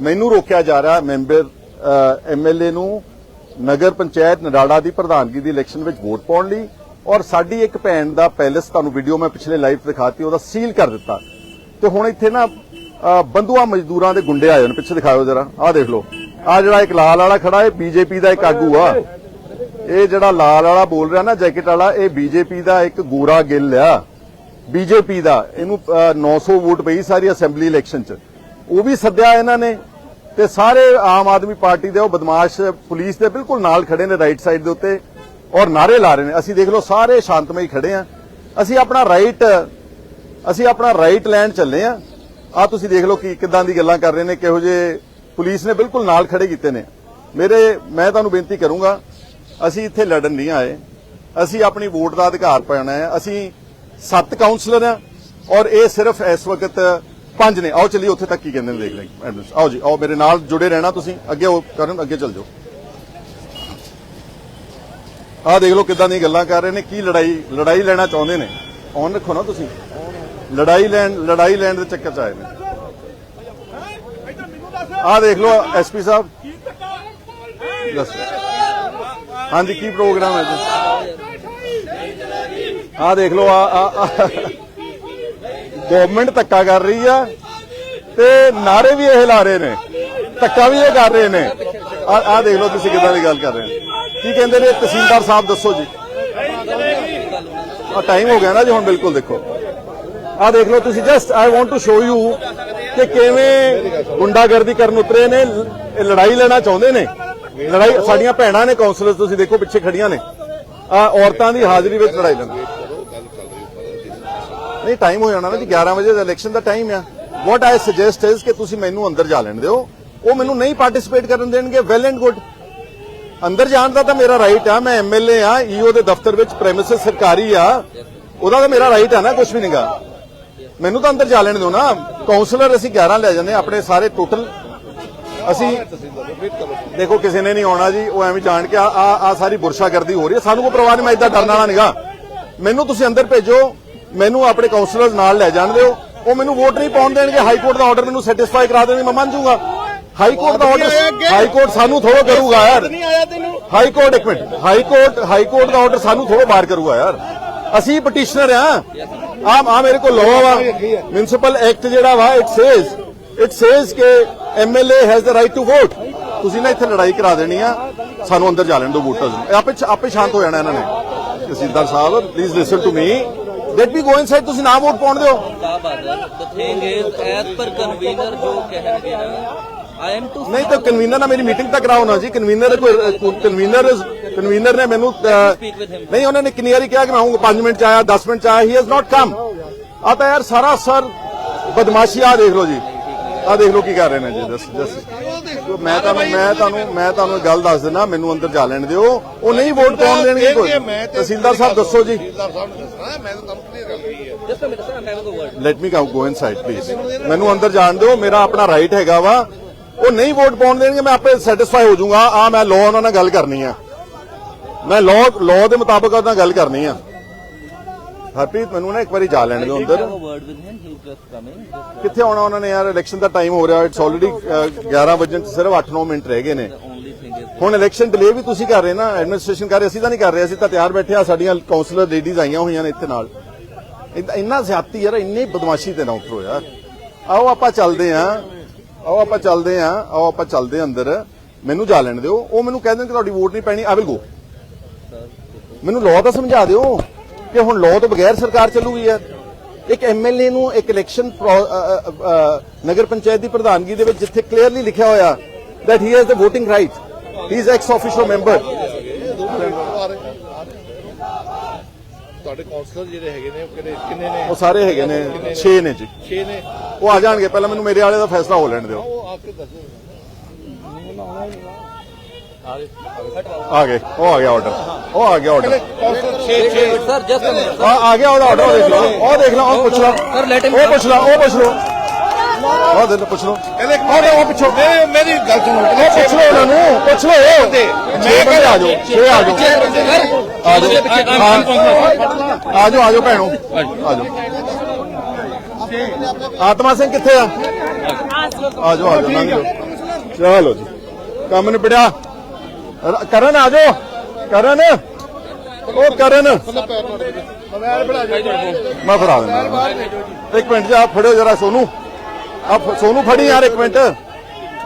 ਮੈਨੂੰ ਰੋਕਿਆ ਜਾ ਰਿਹਾ ਮੈਂਬਰ ਐਮਐਲਏ ਨੂੰ ਨਗਰ ਪੰਚਾਇਤ ਨਡਾੜਾ ਦੀ ਪ੍ਰਧਾਨਗੀ ਦੀ ਇਲੈਕਸ਼ਨ ਵਿੱਚ ਵੋਟ ਪਾਉਣ ਲਈ ਔਰ ਸਾਡੀ ਇੱਕ ਭੈਣ ਦਾ ਪੈਲਸ ਤੁਹਾਨੂੰ ਵੀਡੀਓ ਮੈਂ ਪਿਛਲੇ ਲਾਈਵ ਦਿਖਾਤੀ ਉਹਦਾ ਸੀਲ ਕਰ ਦਿੱਤਾ। ਤੇ ਹੁਣ ਇੱਥੇ ਨਾ ਅ, ਮਜ਼ਦੂਰਾਂ ਦੇ ਗੁੰਡੇ ਆਏ ਨੇ ਪਿੱਛੇ ਦਿਖਾਓ ਜਰਾ। ਆਹ ਦੇਖ ਲਓ। ਆਹ ਜਿਹੜਾ ਇੱਕ ਲਾਲ ਵਾਲਾ ਖੜਾ ਹੈ ਬੀਜੇਪੀ ਦਾ ਇੱਕ ਆਗੂ ਆ। ਇਹ ਜਿਹੜਾ ਲਾਲ ਵਾਲਾ ਬੋਲ ਰਿਹਾ ਨਾ ਜੈਕਟ ਵਾਲਾ ਇਹ ਬੀਜੇਪੀ ਦਾ ਇੱਕ ਗੋਰਾ ਗਿੱਲ ਆ। ਬੀਜੇਪੀ ਦਾ। ਇਹਨੂੰ ਅ, 900 ਵੋਟ ਪਈ ਸਾਰੀ ਅਸੈਂਬਲੀ ਇਲੈਕਸ਼ਨ 'ਚ। ਉਹ ਵੀ ਸੱਦਿਆ ਇਹਨਾਂ ਨੇ। ਤੇ ਸਾਰੇ ਆਮ ਆਦਮੀ ਪਾਰਟੀ ਦੇ ਉਹ ਬਦਮਾਸ਼ ਪੁਲਿਸ ਦੇ ਬਿਲਕੁਲ ਨਾਲ ਖੜੇ ਨੇ ਰਾਈਟ ਸਾਈਡ ਦੇ ਉੱਤੇ ਔਰ ਨਾਰੇ ਲਾ ਰਹੇ ਨੇ। ਅਸੀਂ ਦੇਖ ਲਓ, ਸਾਰੇ ਸ਼ਾਂਤਮਈ ਖੜੇ ਆ। ਅਸੀਂ ਆਪਣਾ ਰਾਈਟ ਅਸੀਂ ਆਪਣਾ ਰਾਈਟ ਲੈਣ ਚੱਲੇ ਆ। ਆ ਤੁਸੀਂ ਦੇਖ ਲਓ ਕਿ ਕਿਦਾਂ ਦੀ ਗੱਲਾਂ ਕਰ ਰਹੇ ਨੇ, ਕਿਹੋ ਜੇ ਪੁਲਿਸ ਨੇ ਬਿਲਕੁਲ ਨਾਲ ਖੜੇ ਕੀਤੇ ਨੇ। ਮੇਰੇ, ਮੈਂ ਤੁਹਾਨੂੰ ਬੇਨਤੀ ਕਰੂੰਗਾ, ਅਸੀਂ ਇੱਥੇ ਲੜਨ ਨਹੀਂ ਆਏ। ਅਸੀਂ ਆਪਣੀ ਵੋਟ ਦਾ ਅਧਿਕਾਰ ਪਾਉਣਾ ਹੈ। ਅਸੀਂ ਸੱਤ ਕਾਉਂਸਲਰ ਆ ਔਰ ਇਹ ਸਿਰਫ ਇਸ ਵਕਤ ਪੰਜ ਨੇ। ਆਓ ਚਲਿਏ ਉੱਥੇ ਤੱਕ ਕੀ ਕਹਿੰਦੇ ਨੇ, ਦੇਖ ਲੈ। ਆਓ ਜੀ, ਆਓ ਮੇਰੇ ਨਾਲ ਜੁੜੇ ਰਹਿਣਾ ਤੁਸੀਂ। ਅੱਗੇ ਉਹ ਕਰਨ, ਅੱਗੇ ਚੱਲ ਜਾਓ। ਆਹ ਦੇਖ ਲਓ ਕਿੱਦਾਂ ਦੀਆਂ ਗੱਲਾਂ ਕਰ ਰਹੇ ਨੇ, ਕੀ ਲੜਾਈ ਲੜਾਈ ਲੈਣਾ ਚਾਹੁੰਦੇ ਨੇ। ਔਨ ਰੱਖੋ ਨਾ ਤੁਸੀਂ। ਲੜਾਈ ਲੈਣ ਲੜਾਈ ਲੈਣ ਦੇ ਚੱਕਰ ਚ ਆਏ ਨੇ। ਆਹ ਦੇਖ ਲਓ ਐਸਪੀ ਸਾਹਿਬ। ਦੱਸੋ। ਹਾਂਜੀ, ਕੀ ਪ੍ਰੋਗਰਾਮ ਹੈ ਜੀ? ਆਹ ਦੇਖ ਲਓ ਆ ਗਵਰਨਮੈਂਟ ਧੱਕਾ ਕਰ ਰਹੀ ਆ ਤੇ ਨਾਰੇ ਵੀ ਇਹ ਲਾ ਰਹੇ ਨੇ। ਧੱਕਾ ਵੀ ਇਹ ਕਰ ਰਹੇ ਨੇ। ਆ ਆਹ ਦੇਖ ਲਓ ਤੁਸੀਂ ਕਿਦਾਂ ਦੀ ਗੱਲ ਕਰ ਰਹੇ ਹੋ। ਕੀ ਕਹਿੰਦੇ ਨੇ? ਤਹਿਸੀਲਦਾਰ ਸਾਹਿਬ ਦੱਸੋ ਜੀ। ਆ ਟਾਈਮ ਹੋ ਗਿਆ ਨਾ ਜੀ, ਹੁਣ ਬਿਲਕੁਲ ਦੇਖੋ। ਆ ਦੇਖ ਲਓ ਤੁਸੀਂ just I want to show you ਕਿ ਕਿਵੇਂ ਗੁੰਡਾਗਰਦੀ ਕਰਨ ਉਤਰੇ ਨੇ। ਲੜਾਈ ਲੈਣਾ ਚਾਹੁੰਦੇ ਨੇ। ਲੜਾਈ, ਸਾਡੀਆਂ ਭੈਣਾਂ ਨੇ ਕਾਉਂਸਲਰਸ ਤੁਸੀਂ ਦੇਖੋ ਪਿੱਛੇ ਖੜੀਆਂ ਨੇ। ਆ ਔਰਤਾਂ ਦੀ ਹਾਜ਼ਰੀ ਵਿੱਚ ਲੜਾਈ ਲੈਂਦੇ ਨਹੀਂ ਟਾਈਮ ਹੋ ਜਾਣਾ ਨਾ ਜੀ 11 ਵਜੇ ਦਾ ਇਲੈਕਸ਼ਨ ਦਾ ਟਾਈਮ ਆ। ਵਾਟ ਆਈ ਸੁਜੈਸਟ ਇਜ਼ ਕਿ ਤੁਸੀਂ ਮੈਨੂੰ ਅੰਦਰ ਜਾ ਲੈਣ ਦਿਓ। ਉਹ ਮੈਨੂੰ ਨਹੀਂ ਪਾਰਟਿਸਿਪੇਟ ਕਰਨ ਦੇਣਗੇ ਵੈਲ ਐਂਡ ਗੁੱਡ ਅੰਦਰ ਜਾਣ ਦਾ ਤਾਂ ਮੇਰਾ ਰਾਈਟ ਆ, ਮੈਂ ਐਮਐਲਏ ਆ ਈਓ ਦੇ ਦਫ਼ਤਰ ਵਿੱਚ ਪ੍ਰੈਮਿਸਿਸ ਸਰਕਾਰੀ ਆ। ਉਹਦਾ ਤਾਂ ਮੇਰਾ ਰਾਈਟ ਆ ਨਾ ਕੁਝ ਵੀ ਨਹੀਂਗਾ ਮੈਨੂੰ ਤਾਂ ਅੰਦਰ ਜਾ ਲੈਣ ਦਿਓ ਨਾ। ਕਾਉਂਸਲਰ ਅਸੀਂ 11 ਲੈ ਜਾਂਦੇ ਆਪਣੇ ਸਾਰੇ ਟੋਟਲ ਅਸੀਂ ਦੇਖੋ, ਕਿਸੇ ਨੇ ਨਹੀਂ ਆਉਣਾ ਜੀ, ਉਹ ਐਵੇਂ ਜਾਣ ਕੇ ਆ ਆ ਸਾਰੀ ਬੁਰਸ਼ਾਗਰਦੀ ਹੋ ਰਹੀ ਹੈ ਸਾਨੂੰ ਕੋਈ ਪਰਵਾਹ ਨਹੀਂ, ਮੈਂ ਇਦਾਂ ਡਰਨ ਵਾਲਾ ਨਹੀਂਗਾ ਮੈਨੂੰ ਤੁਸੀਂ ਅੰਦਰ ਭੇਜੋ। ਮੈਨੂੰ ਆਪਣੇ ਕਾਉਂਸਲਰਸ ਨਾਲ ਲੈ ਜਾਣ ਦਿਓ। ਉਹ ਮੈਨੂੰ ਵੋਟ ਨਹੀਂ ਪਾਉਣ ਦੇਣਗੇ। ਹਾਈ ਕੋਰਟ ਦਾ ਆਰਡਰ ਮੈਨੂੰ ਸੈਟੀਸਫਾਈ ਕਰਾ ਦੇਣਗੇ, ਮੈਂ ਮੰਨ ਜਾਊਂਗਾ। ਹਾਈ ਕੋਰਟ ਦਾ ਆਰਡਰ ਹਾਈ ਕੋਰਟ ਸਾਨੂੰ ਥੋੜਾ ਕਰੂਗਾ ਯਾਰ। ਹਾਈ ਕੋਰਟ ਇੱਕ minute. High court high court ਦਾ ਆਰਡਰ ਸਾਨੂੰ ਥੋੜਾ ਬਾਹਰ ਕਰੂਗਾ ਯਾਰ। ਅਸੀਂ ਪਟੀਸ਼ਨਰ ਆ ਆ ਆ ਮੇਰੇ ਕੋਲ ਲਾਅ ਵਾ। ਮਿਊਨਿਸਪਲ ਐਕਟ ਜਿਹੜਾ ਵਾ ਇਟ ਸੇਜ਼ ਇਟ ਸੇਜ਼ ਕਿ MLA has the right to vote ਤੁਸੀਂ ਨਾ ਇੱਥੇ ਲੜਾਈ ਕਰਾ ਦੇਣੀ ਆ। ਸਾਨੂੰ ਅੰਦਰ ਜਾ ਲੈਣ ਦਿਓ ਵੋਟਰਸ ਨੂੰ। ਆਪੇ ਆਪੇ ਸ਼ਾਂਤ ਹੋ ਜਾਣਾ ਇਹਨਾਂ ਨੇ। ਤਹਿਸੀਲਦਾਰ ਸਾਹਿਬ please listen to me let me go inside ਤੁਸੀਂ ਨਾ ਵੋਟ ਪਾਉਣ ਦਿਓ। ਨਹੀਂ ਤਾਂ ਕਨਵੀਨਰ ਨਾਲ ਮੇਰੀ ਮੀਟਿੰਗ ਤਾਂ ਕਰਾਓ ਨਾ ਜੀ। ਕਨਵੀਨਰ ਕਨਵੀਨਰ ਕਨਵੀਨਰ ਨੇ ਮੈਨੂੰ. ਨਹੀਂ ਉਹਨਾਂ ਨੇ ਕਿੰਨੀ ਵਾਰੀ ਕਿਹਾ ਕਿ ਮੈਂ ਆਉਂਗਾ 5 ਮਿੰਟ ਚ ਆਇਆ 10 ਮਿੰਟ ਚ ਆਇਆ ਹੀ ਹੈਜ਼ ਨਾਟ ਕਮ ਆ ਤਾਂ ਯਾਰ ਸਾਰਾ ਸਰ ਬਦਮਾਸ਼ੀ ਆ ਦੇਖ ਲਓ ਜੀ। ਆ ਦੇਖ ਲਓ ਕੀ ਕਰ ਰਹੇ ਨੇ ਜੀ ਦੱਸ ਦੱਸ। ਮੈਂ ਤੁਹਾਨੂੰ ਮੈਂ ਤੁਹਾਨੂੰ ਮੈਂ ਤੁਹਾਨੂੰ ਇੱਕ ਗੱਲ ਦੱਸ ਦਿੰਦਾ ਮੈਨੂੰ ਅੰਦਰ ਜਾ ਲੈਣ ਦਿਓ। ਉਹ ਨਹੀਂ ਵੋਟ ਪਾਉਣ ਦੇਣਗੇ ਕੋਈ। ਤਹਿਸੀਲਦਾਰ ਸਾਹਿਬ ਦੱਸੋ ਜੀ। Let me go inside please ਮੈਨੂੰ ਅੰਦਰ ਜਾਣ ਦਿਓ ਮੇਰਾ ਆਪਣਾ ਰਾਈਟ ਹੈਗਾ ਵਾ। ਉਹ ਨਹੀਂ ਵੋਟ ਪਾਉਣ ਦੇਣਗੇ ਮੈਂ ਆਪੇ ਸੈਟੀਸਫਾਈ ਹੋ ਜਾਊਂਗਾ। ਆ ਮੈਂ ਲਾਅ ਉਹਨਾਂ ਨਾਲ ਗੱਲ ਕਰਨੀ ਆ। ਮੈਂ ਲਾਅ ਲਾਅ ਦੇ ਮੁਤਾਬਕ ਉਹਨਾਂ ਨਾਲ ਗੱਲ ਕਰਨੀ ਆ। ਹਰਪ੍ਰੀਤ ਮੈਨੂੰ ਨਾ ਇੱਕ ਵਾਰੀ ਜਾ ਲੈਣ ਦਿਓ ਅੰਦਰ। ਕਿੱਥੇ ਆਉਣਾ ਉਹਨਾਂ ਨੇ ਯਾਰ? ਇਲੈਕਸ਼ਨ ਦਾ ਟਾਈਮ ਹੋ ਰਿਹਾ ਇਟਸ ਆਲਰੇਡੀ 11 ਵਜੇ ਸਿਰਫ 8-9 ਮਿੰਟ ਰਹਿ ਗਏ ਨੇ। ਹੁਣ ਇਲੈਕਸ਼ਨ ਡਿਲੇ ਵੀ ਤੁਸੀਂ ਕਰ ਰਹੇ ਨਾ ਐਡਮਿਨਿਸਟ੍ਰੇਸ਼ਨ ਕਰ ਰਹੇ ਅਸੀਂ ਤਾਂ ਨਹੀਂ ਕਰ ਰਹੇ ਅਸੀਂ ਤਾਂ ਤਿਆਰ ਬੈਠੇ ਆ ਸਾਡੀਆਂ ਕਾਉਂਸਲਰ ਲੇਡੀਜ਼ ਆਈਆਂ ਹੋਈਆਂ ਨੇ ਇੱਥੇ ਨਾਲ। ਇੰਨਾ- ਜ਼ਿਆਦਤੀ ਯਾਰ ਇੰਨੀ ਬਦਮਾਸ਼ੀ ਤੇ ਨਾ ਉਤਰੋ ਯਾਰ। ਆਓ ਆਪਾਂ ਚੱਲਦੇ ਆਂ ਆਓ ਆਪਾਂ ਚੱਲਦੇ ਆਂ ਆਓ ਆਪਾਂ ਚੱਲਦੇ ਅੰਦਰ। ਮੈਨੂੰ ਜਾ ਲੈਣ ਦਿਓ ਉਹ ਮੈਨੂੰ ਕਹਿ ਦੇਣ ਕਿ ਤੁਹਾਡੀ ਵੋਟ ਨਹੀਂ ਪੈਣੀ ਆ ਵਿਲ ਗੋ ਮੈਨੂੰ ਲਾਅ ਤਾਂ ਸਮਝਾ ਦਿਓ। ਕਿ ਹੁਣ ਲਾਅ ਤੋਂ ਬਗੈਰ ਸਰਕਾਰ ਚੱਲੂਗੀ ਯਾਰ। ਇੱਕ ਐਮਐਲਏ ਨੂੰ ਇੱਕ ਇਲੈਕਸ਼ਨ ਨਗਰ ਪੰਚਾਇਤ ਦੀ ਪ੍ਰਧਾਨਗੀ ਦੇ ਵਿੱਚ ਜਿੱਥੇ ਕਲੀਅਰਲੀ ਲਿਖਿਆ ਹੋਇਆ that he has the voting right he is ex officio member ਤੁਹਾਡੇ ਕਾਉਂਸਲਰ ਜਿਹੜੇ ਹੈਗੇ ਨੇ ਉਹ ਕਿਹੜੇ ਕਿੰਨੇ ਨੇ? ਉਹ ਸਾਰੇ ਹੈਗੇ ਨੇ। 6 ਨੇ? ਜੀ। 6 ਨੇ? ਉਹ ਆ ਜਾਣਗੇ ਪਹਿਲਾਂ ਮੈਨੂੰ ਮੇਰੇ ਵਾਲੇ ਦਾ ਫੈਸਲਾ ਹੋ ਲੈਣ ਦਿਓ। ਉਹ ਆ ਕੇ ਦੱਸੋ। ਆ ਗਏ ਉਹ ਆ ਗਿਆ ਆਰਡਰ ਉਹ ਆ ਗਿਆ order councillor 6 6 sir just a minute ਆ ਆ ਗਿਆ ਉਹਦਾ ਆਰਡਰ ਦੇਖ ਲਓ। ਉਹ ਦੇਖ ਲਓ ਉਹ ਪੁੱਛ ਲਓ। Let him ਉਹ ਪੁੱਛ ਲਓ ਉਹ ਪੁੱਛ ਲਓ। ਉਹ ਦੇ ਪੁੱਛ ਲਓ। ਇਹਦੇ ਉਹ ਪਿੱਛੋ। ਮੇਰੀ ਗੱਲ ਸੁਣੋ। ਉਹ ਪੁੱਛ ਲਓ ਉਹਨਾਂ ਨੂੰ ਪੁੱਛ ਲਓ। ਮੈਂ ਬੰਦੇ ਆ ਜਾਓ ਛੇ ਆ ਜਾਓ। ਆ ਜਾਓ। ਆ ਜਾਓ। ਆ ਜਾਓ ਭੈਣੋ। ਆ ਜਾਓ। ਆਤਮਾ ਸਿੰਘ ਕਿੱਥੇ ਆ? ਆ ਜਾਓ ਆ ਜਾਓ। ਚਲੋ ਜੀ। ਕੰਮ ਨਿਬੜਿਆ। ਰ- ਕਰਨ ਆ ਜਾਓ। ਕਰਨ। ਉਹ ਕਰਨ। ਮੋਬਾਈਲ ਬਣਾ ਜੀ ਮੈਂ ਫੜਾ ਦਿੰਦਾ। ਇੱਕ ਮਿੰਟ ਜਾ ਫੜਿਓ ਜਰਾ ਸੋਨੂੰ। ਆ ਸੋਨੂ ਫੜੀ ਯਾਰ ਇੱਕ ਮਿੰਟ।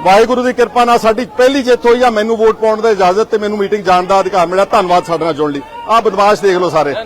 ਵਾਹਿਗੁਰੂ ਦੀ ਕਿਰਪਾ ਨਾਲ ਸਾਡੀ ਪਹਿਲੀ ਜਿੱਤ ਹੋਈ ਆ। ਮੈਨੂੰ ਵੋਟ ਪਾਉਣ ਦੀ ਇਜਾਜ਼ਤ ਤੇ ਮੈਨੂੰ ਮੀਟਿੰਗ ਜਾਣ ਦਾ ਅਧਿਕਾਰ ਮਿਲਿਆ। ਧੰਨਵਾਦ ਸਾਡੇ ਨਾਲ ਜੁੜਨ ਲਈ। ਆ ਬਦਮਾਸ਼ ਦੇਖ ਲਓ ਸਾਰੇ।